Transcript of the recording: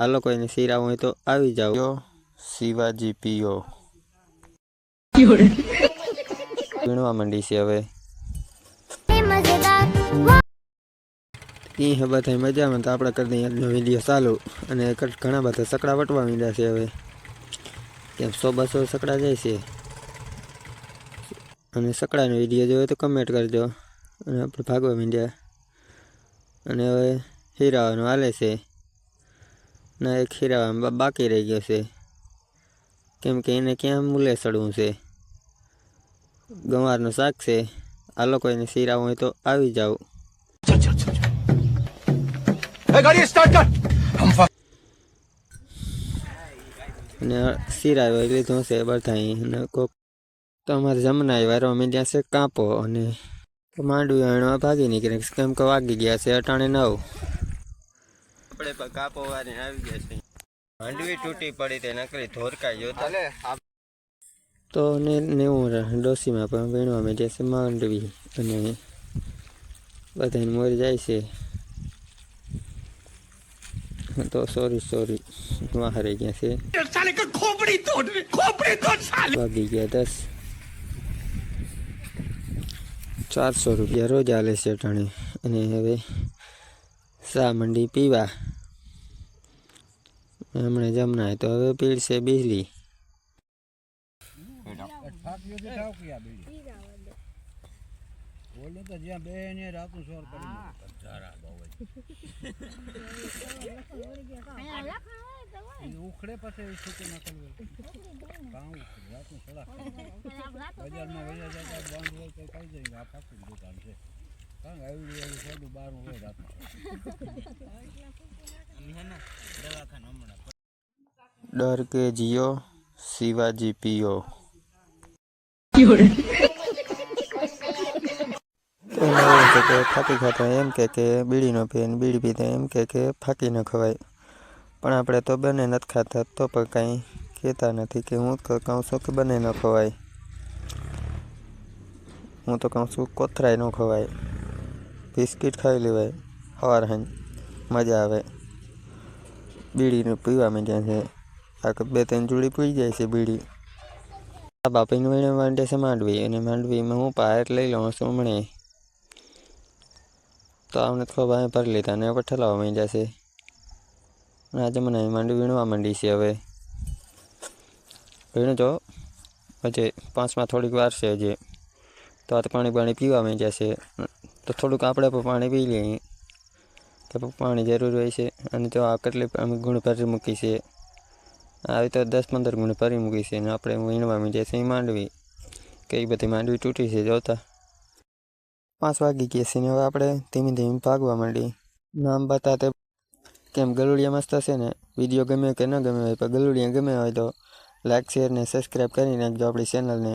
આ લોકોની શીરા હોય તો આવી જાઓ. શિવાજી પીઓ. વીણવા માંડી છે હવે. એ હે બધા મજામાં તો આપણે કરી દઈએ આજનો વીડિયો ચાલુ. અને ઘણા બધા સકડા વટવા માંડ્યા છે હવે. કેમ સો બસો સકડા જાય છે. અને સકડાનો વીડિયો જોયો તો કમેન્ટ કરજો. અને આપણે ભાગવા માંડ્યા. અને હવે હીરાઓનો હાલે છે. ને ખીરા બાકી રહી ગયો છે. કેમ કે એને ક્યાં મૂલે ચડવું છે? ગંવારનું શાક છે. આ લોકો એને શીરા હોય તો આવી જાવ અને શીરા લીધું છે બધા અને કોક તમારે જમના વારો મીડ્યા છે કાપો અને માંડવી ભાગી નીકળે કેમ કે વાગી ગયા છે અટાણે નવ. આપણે પણ કાપવાની આવી ગયા છે. હાંડવી તૂટી પડી તે નકરી ધોરકાઈ જોતા લે તો ને નેવું ડોસીમાં પણ વીણવા મેં છે માંડવી અને બધાને મોરી જાય છે. તો સોરી સોરી વાહરે ગયા છે. વાગી ગયા દસ. ચારસો રૂપિયા રોજ આલે છે ટાણે અને હવે સા મંડી પીવા? હમણાં જમના તો હવે પીડશે બીજલી. બોલે તો જ્યાં બે ને રાતું સોર કરી ચારા ઉખડે પછી છૂટું નાખેલું કામ રાતનું સડા બજારમાં વયા જતા બંધ હોય તો કઈ જઈએ આ પાકું દુકાન છે. કારણ આવી આવી સોડું બારું હોય રાતમાં ડર કે જીઓ, શિવાજી પીઓ. એમ એવું કે ફાકી એમ કે કે બીડીનો પીએ બીડી પીતા એમ કે કે ફાકી ન ખવાય. પણ આપણે તો બંને નથી ખાતા, તો પણ કાંઈ કહેતા નથી કે હું તો કહું છું કે બંને ન ખવાય. હું તો કહું છું કોથરાય ન ખવાય. બિસ્કિટ ખાઈ લેવાય સવાર સાંજ મજા આવે. બીડીનું પીવા માંડ્યા છે. આ બે ત્રણ જોડી પી જાય છે બીડી. આ બાપીનું એને માંડે છે માંડવી અને માંડવીમાં હું પાયર લઈ લઉં છું હમણે. તો આમને તો ભાઈ ભરી લીધા અને પઠલાવા ઠલાવા માંડ્યા છે. અને આજે મને માંડવી વીણવા માંડી છે હવે. વીણજો હજે પાંચમાં થોડીક વાર છે હજી. તો આ તો પાણી પાણી પીવા માંડ્યા છે. તો થોડુંક આપણે પણ પાણી પી લઈએ. કે પાણી જરૂર હોય છે. અને જો આ કેટલી અમે ગુણ ભરી મૂકી છે. આવી તો દસ પંદર ગુણ ભરી મૂકી છે અને આપણે વીણવા માંડીએ છીએ માંડવી કઈ બધી માંડવી તૂટી છે જોતા. પાંચ વાગી ગયા છે ને હવે આપણે ધીમે ધીમે ભાગવા માંડી. નામ બતા તે કેમ ગલુડિયા મસ્ત હશે ને, વીડિયો ગમે કે ન ગમે હોય, પણ ગલુડિયા ગમે હોય તો લાઈક શેર ને સબસ્ક્રાઈબ કરી નાખજો આપણી ચેનલને